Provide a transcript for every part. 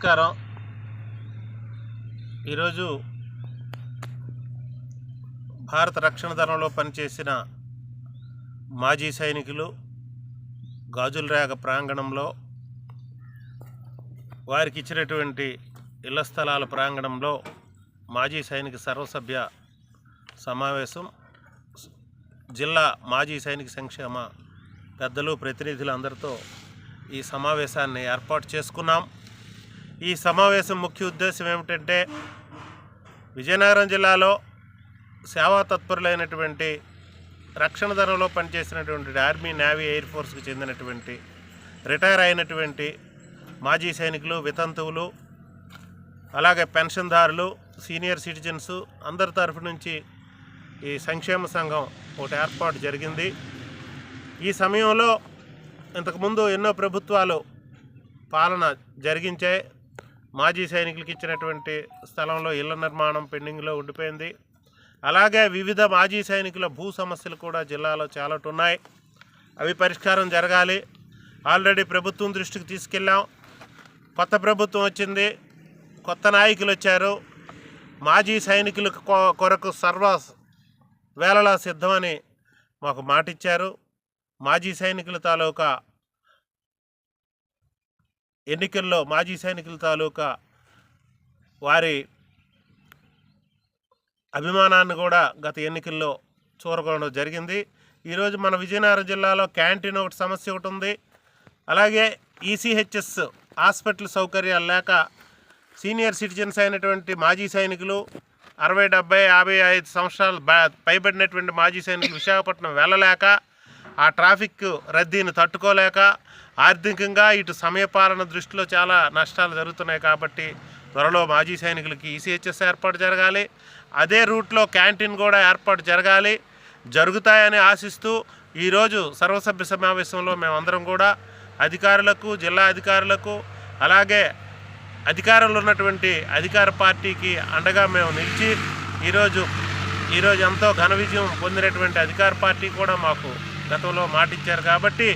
నమస్కారం. ఈరోజు భారత రక్షణ దళంలో పనిచేసిన మాజీ సైనికులు గాజులరేగ ప్రాంగణంలో వారికి ఇచ్చినటువంటి ఇళ్ళ స్థలాల ప్రాంగణంలో మాజీ సైనిక సర్వసభ్య సమావేశం జిల్లా మాజీ సైనిక సంక్షేమ పెద్దలు ప్రతినిధులు అందరితో ఈ సమావేశాన్ని ఏర్పాటు చేసుకున్నాం. ఈ సమావేశం ముఖ్య ఉద్దేశం ఏమిటంటే విజయనగరం జిల్లాలో సేవా తత్పరులైనటువంటి రక్షణ ధరలో పనిచేసినటువంటి ఆర్మీ నేవీ ఎయిర్ ఫోర్స్కి చెందినటువంటి రిటైర్ అయినటువంటి మాజీ సైనికులు వితంతువులు అలాగే పెన్షన్దారులు సీనియర్ సిటిజన్స్ అందరి తరఫు నుంచి ఈ సంక్షేమ సంఘం ఒకటి ఏర్పాటు జరిగింది. ఈ సమయంలో ఇంతకుముందు ఎన్నో ప్రభుత్వాలు పాలన జరిగించాయి. మాజీ సైనికులకు ఇచ్చినటువంటి స్థలంలో ఇళ్ళ నిర్మాణం పెండింగ్లో ఉండిపోయింది. అలాగే వివిధ మాజీ సైనికుల భూ సమస్యలు కూడా జిల్లాలో చాలా ఉన్నాయి అవి పరిష్కారం జరగాలి. ఆల్రెడీ ప్రభుత్వం దృష్టికి తీసుకెళ్ళాం. కొత్త ప్రభుత్వం వచ్చింది. కొత్త నాయకులు వచ్చారు. మాజీ సైనికుల కొ- కొరకు సర్వ వేళలా సిద్ధమని మాకు మాటిచ్చారు. మాజీ సైనికుల తాలూకా ఎన్నికల్లో మాజీ సైనికుల తాలూకా వారి అభిమానాన్ని కూడా గత ఎన్నికల్లో చూరగొనడం జరిగింది. ఈరోజు మన విజయనగరం జిల్లాలో క్యాంటీన్ ఒకటి సమస్య ఒకటి ఉంది. అలాగే ఈసీహెచ్ఎస్ హాస్పిటల్ సౌకర్యాలు లేక సీనియర్ సిటిజన్స్ అయినటువంటి మాజీ సైనికులు అరవై డెబ్బై యాభై ఐదు సంవత్సరాలు బా- పైబడినటువంటి మాజీ సైనికులు విశాఖపట్నం వెళ్ళలేక ఆ ట్రాఫిక్ రద్దీని తట్టుకోలేక ఆర్థికంగా ఇటు సమయపాలన దృష్టిలో చాలా నష్టాలు జరుగుతున్నాయి కాబట్టి త్వరలో మాజీ సైనికులకి ఈసీహెచ్ఎస్ ఏర్పాటు జరగాలి. అదే రూట్లో క్యాంటీన్ కూడా ఏర్పాటు జరగాలి. జరుగుతాయని ఆశిస్తూ ఈరోజు సర్వసభ్య సమావేశంలో మేమందరం కూడా అధికారులకు జిల్లా అధికారులకు అలాగే అధికారంలో ఉన్నటువంటి అధికార పార్టీకి అండగా మేము నిలిచి ఈరోజు ఈరోజు ఎంతో ఘన విజయం పొందినటువంటి అధికార పార్టీ కూడా మాకు గతంలో మాటిచ్చారు కాబట్టి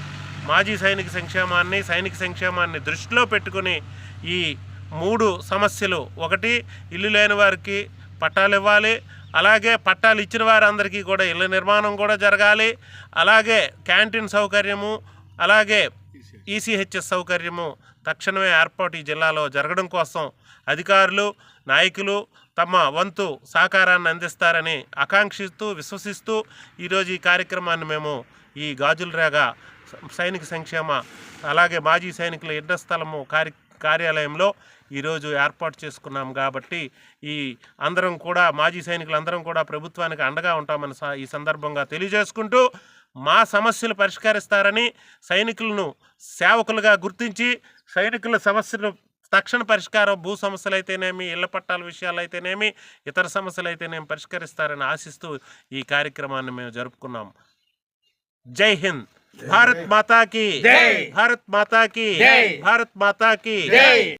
మాజీ సైనిక సంక్షేమాన్ని సైనిక సంక్షేమాన్ని దృష్టిలో పెట్టుకుని ఈ మూడు సమస్యలు. ఒకటి ఇల్లు లేని వారికి పట్టాలు ఇవ్వాలి. అలాగే పట్టాలు ఇచ్చిన వారందరికీ కూడా ఇళ్ళ నిర్మాణం కూడా జరగాలి. అలాగే క్యాంటీన్ సౌకర్యము అలాగే ఈసీహెచ్ఎస్ సౌకర్యము తక్షణమే ఏర్పాటు ఈ జిల్లాలో జరగడం కోసం అధికారులు నాయకులు తమ వంతు సహకారాన్ని అందిస్తారని ఆకాంక్షిస్తూ విశ్వసిస్తూ ఈరోజు ఈ కార్యక్రమాన్ని మేము ఈ గాజులరేగ సైనిక సంక్షేమ అలాగే మాజీ సైనికుల ఇళ్ళ స్థలము కార్య కార్యాలయంలో ఈరోజు ఏర్పాటు చేసుకున్నాం కాబట్టి ఈ అందరం కూడా మాజీ సైనికులు అందరం కూడా ప్రభుత్వానికి అండగా ఉంటామని స- ఈ సందర్భంగా తెలియజేసుకుంటూ మా సమస్యలు పరిష్కరిస్తారని సైనికులను సేవకులుగా గుర్తించి సైనికుల సమస్యలు తక్షణ పరిష్కారం భూ సమస్యలు అయితేనేమి ఇళ్ళ పట్టాల విషయాలు అయితేనేమి ఇతర సమస్యలు అయితేనేమి పరిష్కరిస్తారని ఆశిస్తూ ఈ కార్యక్రమాన్ని మేము జరుపుకున్నాం. जय हिंद। भारत माता की। जय। भारत माता की। जय। भारत माता की। जय।